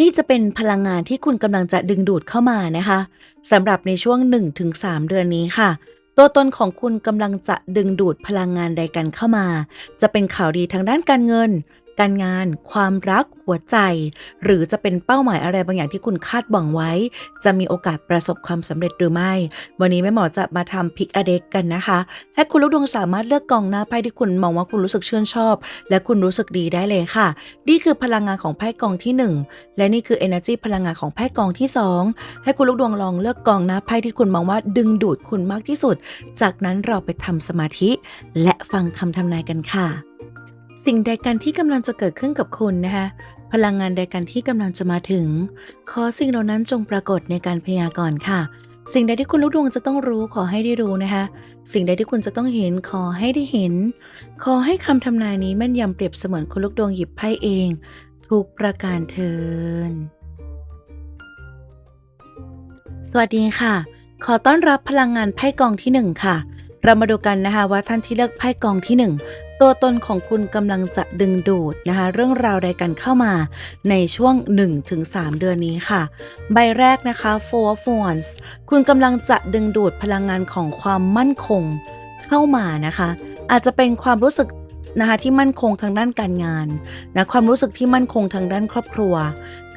นี่จะเป็นพลังงานที่คุณกำลังจะดึงดูดเข้ามานะคะสำหรับในช่วง 1-3 เดือนนี้ค่ะ ตัวตนของคุณกำลังจะดึงดูดพลังงานใดกันเข้ามา จะเป็นข่าวดีทางด้านการเงิน การงาน ความรัก หัวใจ หรือจะเป็นเป้าหมายอะไรบางอย่างที่คุณคาดหวังไว้ จะมีโอกาสประสบความสำเร็จหรือไม่ วันนี้แม่หมอจะมาทำพิกอเด็กกันนะคะ ให้คุณลูกดวงสามารถเลือกกองหน้าไพ่ที่คุณมองว่าคุณรู้สึกชื่นชอบ และคุณรู้สึกดีได้เลยค่ะ นี่คือพลังงานของไพ่กองที่ 1 และนี่คือ energy พลังงานของไพ่กองที่ 2 ให้คุณลูกดวงลองเลือกกองหน้าไพ่ที่คุณมองว่าดึงดูดคุณมากที่สุด จากนั้นเราไปทำสมาธิ และฟังคำทำนายกันค่ะ สิ่งใดกันที่กำลังจะเกิดขึ้นกับคุณนะคะพลังงานใดกันที่กำลังจะมาถึง ขอสิ่งเหล่านั้นจงปรากฏในการพยากรณ์ค่ะ สิ่งใดที่คุณลูกดวงจะต้องรู้ขอให้ได้รู้นะคะ สิ่งใดที่คุณจะต้องเห็นขอให้ได้เห็น ขอให้คำทำนายนี้แม่นยำเปรียบเสมือนคุณลูกดวงหยิบไพ่เอง ทุกประการเทินสวัสดีค่ะ ขอต้อนรับพลังงานไพ่กองที่หนึ่งค่ะ เรามาดูกันนะคะว่าท่านที่เลือกไพ่กองที่หนึ่ง ตัวตนของคุณกำลังจะดึงดูดนะคะ เรื่องราวใดกันเข้ามาในช่วง 1-3 เดือนนี้ค่ะ ใบแรกนะคะ Four of Wands คุณกำลังจะดึงดูดพลังงานของความมั่นคงเข้ามานะคะ อาจจะเป็นความรู้สึกนะคะที่มั่นคงทางด้านการงานนะความรู้สึกที่มั่นคงทางด้านครอบครัว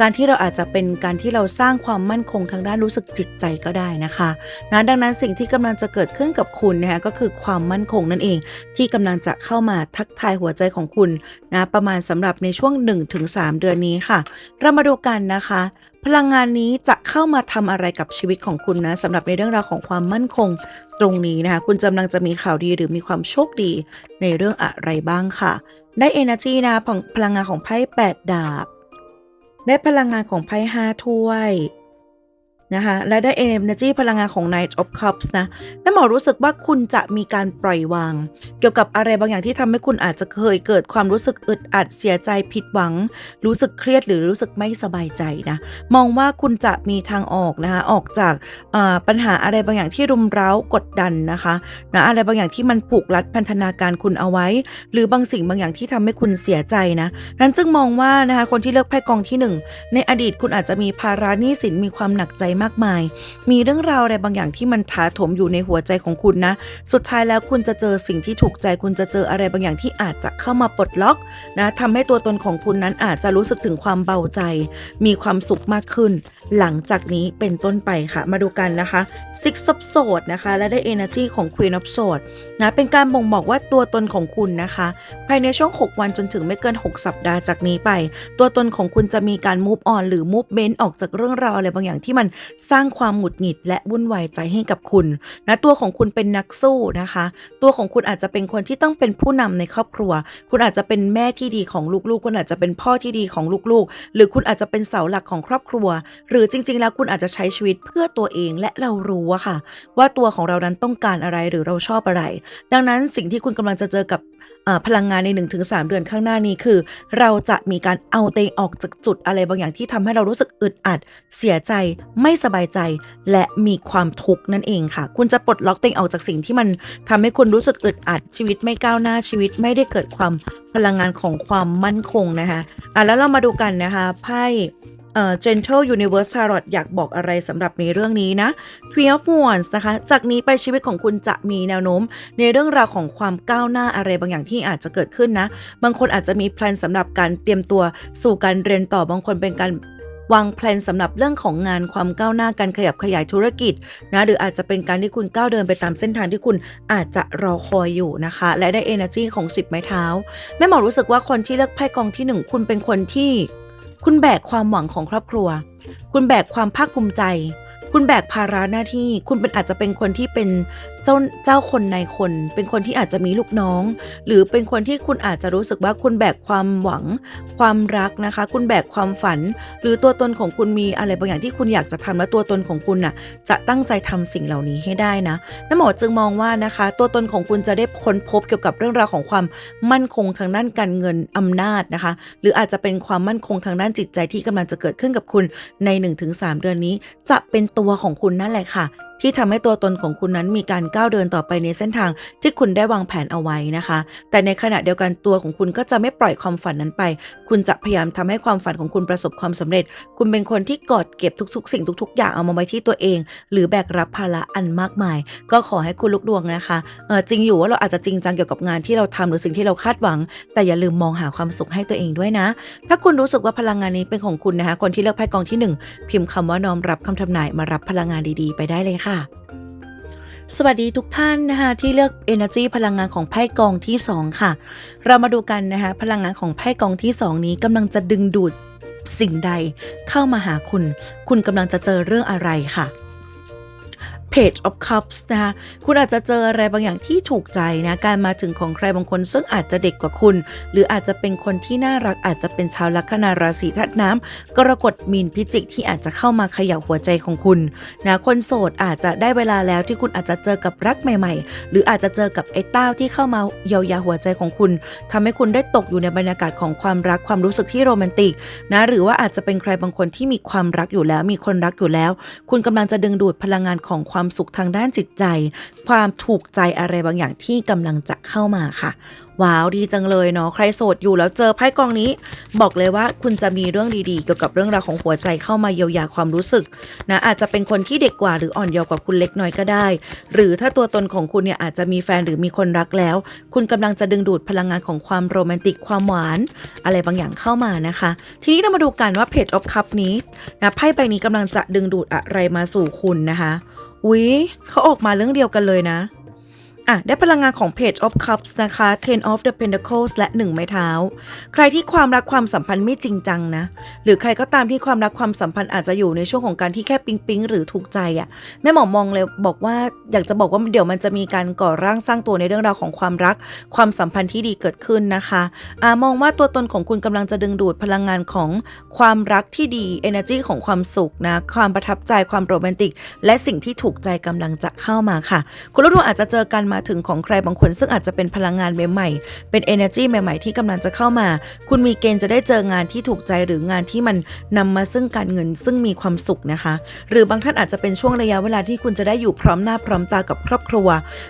การที่เราอาจจะเป็นการที่เราสร้างความมั่นคงทางด้านรู้สึกจิตใจก็ได้นะคะนะดังนั้นสิ่งที่กำลังจะเกิดขึ้นกับคุณนะคะก็คือความมั่นคงนั่นเอง ที่กำลังจะเข้ามาทักทายหัวใจของคุณนะประมาณสำหรับในช่วง 1-3 เดือนนี้ค่ะ เรามาดูกันนะคะ พลังงานนี้จะเข้ามาทำอะไรกับชีวิตของคุณนะสำหรับในเรื่องราวของความมั่นคงตรงนี้นะคะ คุณกำลังจะมีข่าวดีหรือมีความโชคดีในเรื่องอะไรบ้างค่ะ ได้ energy นะของพลังงานของไพ่8ดาบ ได้พลังงานของไพ่ห้าถ้วย นะคะและได้ energy พลังงานของ Knight of Cups นะแม่หมอรู้สึกว่าคุณจะมีการปล่อยวาง เกี่ยวกับอะไรบางอย่างที่ทำให้คุณอาจจะเคยเกิดความรู้สึกอึดอัดเสียใจผิดหวัง รู้สึกเครียดหรือรู้สึกไม่สบายใจนะมองว่าคุณจะมีทางออกนะคะออกจากปัญหาอะไรบางอย่างที่รุมเร้ากดดันนะคะนะอะไรบางอย่างที่มันผูกรัดพันธนาการคุณเอาไว้ หรือบางสิ่งบางอย่างที่ทำให้คุณเสียใจนะนั้นจึงมองว่านะคะคนที่เลือกไพ่กองที่หนึ่งในอดีตคุณอาจจะมีภาระหนี้สินมีความหนักใจมากมาย มีเรื่องราวอะไรบางอย่างที่มันถาโถมอยู่ในหัวใจของคุณนะ สุดท้ายแล้วคุณจะเจอสิ่งที่ถูกใจคุณจะเจออะไรบางอย่างที่อาจจะเข้ามาปลดล็อกนะทำให้ตัวตนของคุณนั้นอาจจะรู้สึกถึงความเบาใจ มีความสุขมากขึ้น หลังจากนี้เป็นต้นไปค่ะ มาดูกันนะคะ Six of Swords นะคะ และได้ Energy ของ Queen of Swords นะ เป็นการบ่งบอกว่าตัวตนของคุณนะคะ ภายในช่วง 6 วันจนถึงไม่เกิน 6 สัปดาห์จากนี้ไป ตัวตนของคุณจะมีการ move on หรือ movement ออกจากเรื่องราวอะไรบางอย่างที่มันสร้างความหงุดหงิดและวุ่นวายใจให้กับคุณนะตัวของคุณเป็นนักสู้นะคะ ตัวของคุณอาจจะเป็นคนที่ต้องเป็นผู้นำในครอบครัว คุณอาจจะเป็นแม่ที่ดีของลูกๆ คุณอาจจะเป็นพ่อที่ดีของลูกๆ หรือคุณอาจจะเป็นเสาหลักของครอบครัวหรือจริง ๆ แล้วคุณอาจจะใช้ชีวิตเพื่อตัวเองและเรารู้อะค่ะ ว่าตัวของเรานั้นต้องการอะไรหรือเราชอบอะไร ดังนั้นสิ่งที่คุณกำลังจะเจอกับพลังงานใน 1-3 เดือนข้างหน้านี้คือ เราจะมีการเอาเองออกจากจุดอะไรบางอย่างที่ทำให้เรารู้สึกอึดอัด เสียใจไม่สบายใจ และมีความทุกข์นั่นเองค่ะ คุณจะปลดล็อกเองออกจากสิ่งที่มันทำให้คุณรู้สึกอึดอัด ชีวิตไม่ก้าวหน้าชีวิตไม่ได้เกิดความพลังงานของความมั่นคงนะคะอะแล้วเรามาดูกันนะคะไพ่ เอ่อ Gentle Universe Tarot อยากบอกอะไรสำหรับในเรื่องนี้นะ Three of Wands นะคะ จากนี้ไปชีวิตของคุณจะมีแนวโน้ม ในเรื่องราวของความก้าวหน้าอะไรบางอย่างที่อาจจะเกิดขึ้นนะ บางคนอาจจะมีแพลนสำหรับการเตรียมตัวสู่การเรียนต่อบางคนเป็นการวางแพลนสำหรับเรื่องของงานความก้าวหน้าการขยับขยายธุรกิจนะหรืออาจจะเป็นการที่คุณก้าวเดินไปตามเส้นทางที่คุณอาจจะรอคอยอยู่นะคะ และได้ energy ของ 10 ไม้เท้าแม่หมอรู้สึกว่าคนที่เลือกไพ่กองที่หนึ่งคุณเป็นคนที่ คุณแบกความหวังของครอบครัว คุณแบกความภาคภูมิใจ คุณแบกภาระหน้าที่ คุณเป็นอาจจะเป็นคนที่เป็น เจ้าเจ้าคนในคน เป็นคนที่อาจจะมีลูกน้อง หรือเป็นคนที่คุณอาจจะรู้สึกว่าคุณแบกความหวัง ความรักนะคะ คุณแบกความฝัน หรือตัวตนของคุณมีอะไรบางอย่างที่คุณอยากจะทำและตัวตนของคุณน่ะจะตั้งใจทำสิ่งเหล่านี้ให้ได้นะน้ำหมอจึงมองว่านะคะ ตัวตนของคุณจะได้ค้นพบเกี่ยวกับเรื่องราวของความมั่นคงทางด้านการเงินอำนาจนะคะ หรืออาจจะเป็นความมั่นคงทางด้านจิตใจที่กำลังจะเกิดขึ้นกับคุณใน 1-3 เดือนนี้ จะเป็นตัวของคุณนั่นแหละค่ะที่ทำให้ตัวตนของคุณนั้นมีการก้าวเดินต่อไปในเส้นทางที่คุณได้วางแผนเอาไว้นะคะ แต่ในขณะเดียวกันตัวของคุณก็จะไม่ปล่อยความฝันนั้นไป คุณจะพยายามทำให้ความฝันของคุณประสบความสำเร็จ คุณเป็นคนที่กอดเก็บทุก ๆ สิ่งทุก ๆ อย่างเอามาไว้ที่ตัวเอง หรือแบกรับภาระอันมากมาย ก็ขอให้คุณลุกดวงนะคะเออจริงอยู่ว่าเราอาจจะจริงจังเกี่ยวกับงานที่เราทำหรือสิ่งที่เราคาดหวัง แต่อย่าลืมมองหาความสุขให้ตัวเองด้วยนะ ถ้าคุณรู้สึกว่าพลังงานนี้เป็นของคุณนะคะ คนที่เลือกไพ่กองที่หนึ่งพิมพ์คำว่าน้อมรับคำทำนายมารับพลังงานดีๆ ไปได้เลยค่ะสวัสดีทุกท่านนะคะที่เลือก Energy พลังงานของไพ่กองที่ 2 ค่ะ เรามาดูกันนะคะพลังงานของไพ่กองที่ 2 นี้กำลังจะดึงดูดสิ่งใดเข้ามาหาคุณ คุณกำลังจะเจอเรื่องอะไรค่ะ Page of Cups นะคะคุณอาจจะเจออะไรบางอย่างที่ถูกใจนะการมาถึงของใครบางคน ซึ่งอาจจะเด็กกว่าคุณ หรืออาจจะเป็นคนที่น่ารักอาจจะเป็นชาวลัคนาราศีธาตุน้ำกรกฎมีนพิจิกที่อาจจะเข้ามาเขย่าหัวใจของคุณนะคนโสดอาจจะได้เวลาแล้วที่คุณอาจจะเจอกับรักใหม่ ๆ หรืออาจจะเจอกับไอ้เต้าที่เข้ามาเยียวยาหัวใจของคุณทำให้คุณได้ตกอยู่ในบรรยากาศของความรักความรู้สึกที่โรแมนติกนะหรือว่าอาจจะเป็นใครบางคนที่มีความรักอยู่แล้ว มีคนรักอยู่แล้ว คุณกำลังจะดึงดูดพลังงานของความความสุขทางด้านจิตใจ ความถูกใจอะไรบางอย่างที่กำลังจะเข้ามาค่ะ ว้าวดีจังเลยเนาะใครโสดอยู่แล้วเจอไพ่กองนี้ บอกเลยว่าคุณจะมีเรื่องดีๆ เกี่ยวกับเรื่องราวของหัวใจเข้ามาเยียวยาความรู้สึกนะอาจจะเป็นคนที่เด็กกว่าหรืออ่อนเยาว์กว่าคุณเล็กน้อยก็ได้ หรือถ้าตัวตนของคุณเนี่ยอาจจะมีแฟนหรือมีคนรักแล้ว คุณกำลังจะดึงดูดพลังงานของความโรแมนติกความหวาน อะไรบางอย่างเข้ามานะคะ ทีนี้เรามาดูกันว่า Page of Cup นี้นะไพ่ใบนี้กำลังจะดึงดูดอะไรมาสู่คุณนะคะ อุ๊ยเขาออกมาเรื่องเดียวกันเลยนะ อะ ได้พลังงานของ Page of Cups นะคะ Ten of the Pentacles และ 1 ไม้เท้า ใครที่ความรักความสัมพันธ์ไม่จริงจังนะ หรือใครก็ตามที่ความรักความสัมพันธ์อาจจะอยู่ในช่วงของการที่แค่ปิ๊งปิ๊งหรือถูกใจอะ่ะแม่หมอมองเลยบอกว่าอยากจะบอกว่าเดี๋ยวมันจะมีการก่อร่างสร้างตัวในเรื่องราวของความรัก ความสัมพันธ์ที่ดีเกิดขึ้นนะคะอ่ามองว่าตัวตนของคุณกำลังจะดึงดูดพลังงานของความรักที่ดี energy ของความสุขนะความประทับใจความโรแมนติก และสิ่งที่ถูกใจกำลังจะเข้ามาค่ะ คุณลูกดวงอาจจะเจอกันมาถึงของใครบางคนซึ่งอาจจะเป็นพลังงานใหม่ๆ เป็น energy ใหม่ ๆ ที่กำลังจะเข้ามา คุณมีเกณฑ์จะได้เจองานที่ถูกใจหรืองานที่มันนำมาซึ่งการเงินซึ่งมีความสุขนะคะ หรือบางท่านอาจจะเป็นช่วงระยะเวลาที่คุณจะได้อยู่พร้อมหน้าพร้อมตากับครอบครัว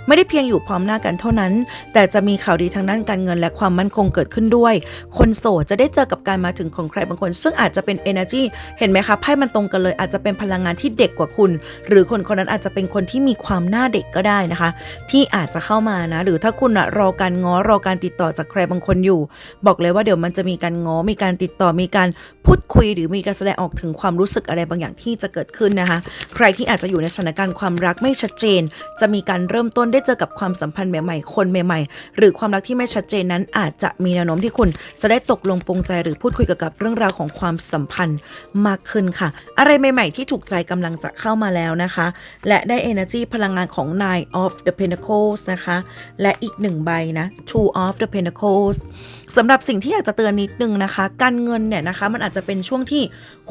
ไม่ได้เพียงอยู่พร้อมหน้ากันเท่านั้น แต่จะมีข่าวดีทางด้านการเงินและความมั่นคงเกิดขึ้นด้วย คนโสดจะได้เจอกับการมาถึงของใครบางคน ซึ่งอาจจะเป็น energy เห็นไหมคะไพ่มันตรงกันเลย อาจจะเป็นพลังงานที่เด็กกว่าคุณ หรือคนคนนั้นอาจจะเป็นคนที่มีความหน้าเด็กก็ได้นะคะ ที่อาจจะเข้ามานะ หรือถ้าคุณอะรอการง้อรอการติดต่อจากใครบางคนอยู่ บอกเลยว่าเดี๋ยวมันจะมีการง้อมีการติดต่อมีการพูดคุย หรือมีการแสดงออกถึงความรู้สึกอะไรบางอย่างที่จะเกิดขึ้นนะคะ ใครที่อาจจะอยู่ในสถานการณ์ความรักไม่ชัดเจน จะมีการเริ่มต้นได้เจอกับความสัมพันธ์ใหม่ๆ คนใหม่ ๆ หรือความรักที่ไม่ชัดเจนนั้นอาจจะมีแนวโน้มที่คุณจะได้ตกลงปรงใจหรือพูดคุยเกี่ยวกับเรื่องราวของความสัมพันธ์มากขึ้นค่ะ อะไรใหม่ ๆ ที่ถูกใจกำลังจะเข้ามาแล้วนะคะ และได้ energy พลังงานของ Nine of the Pentacle Pentacles นะคะ และอีกหนึ่งใบนะ Two of the Pentacles สำหรับสิ่งที่อยากจะเตือนนิดนึงนะคะ การเงินเนี่ยนะคะ มันอาจจะเป็นช่วงที่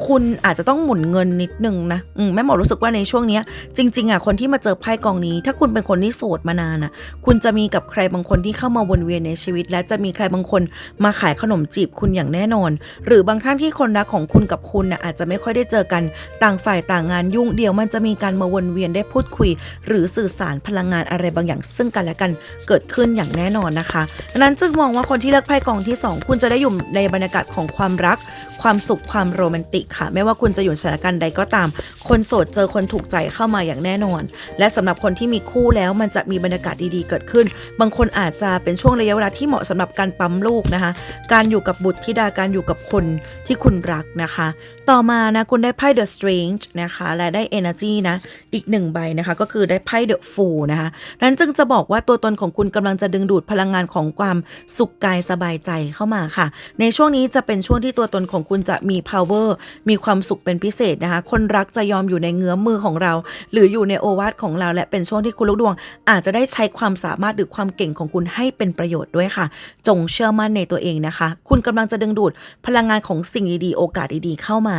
คุณอาจจะต้องหมุนเงินนิดนึงนะมแม่หมอรู้สึกว่าในช่วงนี้จริง ๆอะคนที่มาเจอไพ่กองนี้ ถ้าคุณเป็นคนที่โสดมานานอะคุณจะมีกับใครบางคนที่เข้ามาวนเวียนในชีวิต และจะมีใครบางคนมาขายขนมจีบคุณอย่างแน่นอน หรือบางท่านที่คนรักของคุณกับคุณน่ะอาจจะไม่ค่อยได้เจอกันต่างฝ่ายต่างงานยุ่งเดียวมันจะมีการมาวนเวียนได้พูดคุย หรือสื่อสารพลังงานอะไรบางอย่างซึ่งกันและกันเกิดขึ้นอย่างแน่นอนนะคะดังนั้นจึงมองว่าคนที่เลือกไพ่กองที่สองคุณจะได้อยู่ในบรรยากาศของความรัก ความสุขความโรแมนติกค่ะ ไม่ว่าคุณจะอยู่สถานการณ์ใดก็ตาม คนโสดเจอคนถูกใจเข้ามาอย่างแน่นอน และสำหรับคนที่มีคู่แล้วมันจะมีบรรยากาศดีๆเกิดขึ้น บางคนอาจจะเป็นช่วงระยะเวลาที่เหมาะสำหรับการปั๊มลูกนะคะ การอยู่กับบุตรธิดาการอยู่กับคนที่คุณรักนะคะ ต่อมานะคุณได้ไพ่ The Strange นะคะและได้ Energy นะอีกหนึ่งใบนะคะก็คือได้ไพ่ The Fool นะคะนั้นจึงจะบอกว่าตัวตนของคุณกำลังจะดึงดูดพลังงานของความสุขกายสบายใจเข้ามาค่ะ ในช่วงนี้จะเป็นช่วงที่ตัวตนของคุณจะมี power มีความสุขเป็นพิเศษนะคะ คนรักจะยอมอยู่ในเงื้อมมือของเรา หรืออยู่ในโอวาทของเรา และเป็นช่วงที่คุณลูกดวง อาจจะได้ใช้ความสามารถหรือความเก่งของคุณให้เป็นประโยชน์ด้วยค่ะ จงเชื่อมั่นในตัวเองนะคะ คุณกำลังจะดึงดูดพลังงานของสิ่งดีๆโอกาสดีๆเข้ามา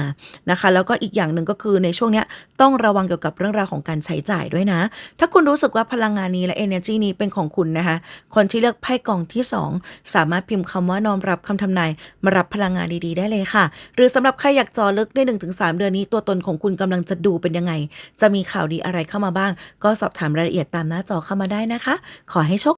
นะคะ แล้วก็อีกอย่างหนึ่งก็คือในช่วงนี้ต้องระวังเกี่ยวกับเรื่องราวของการใช้จ่ายด้วยนะ ถ้าคุณรู้สึกว่าพลังงานนี้และ energy นี้เป็นของคุณนะคะ คนที่เลือกไพ่กล่องที่ 2 สามารถพิมพ์คำว่านอมรับคำทำนายมารับพลังงานดีๆ ได้เลยค่ะ หรือสำหรับใครอยากจอลึกใน 1-3 เดือนนี้ ตัวตนของคุณกำลังจะดูเป็นยังไง จะมีข่าวดีอะไรเข้ามาบ้าง ก็สอบถามรายละเอียดตามหน้าจอเข้ามาได้นะคะ ขอให้โชค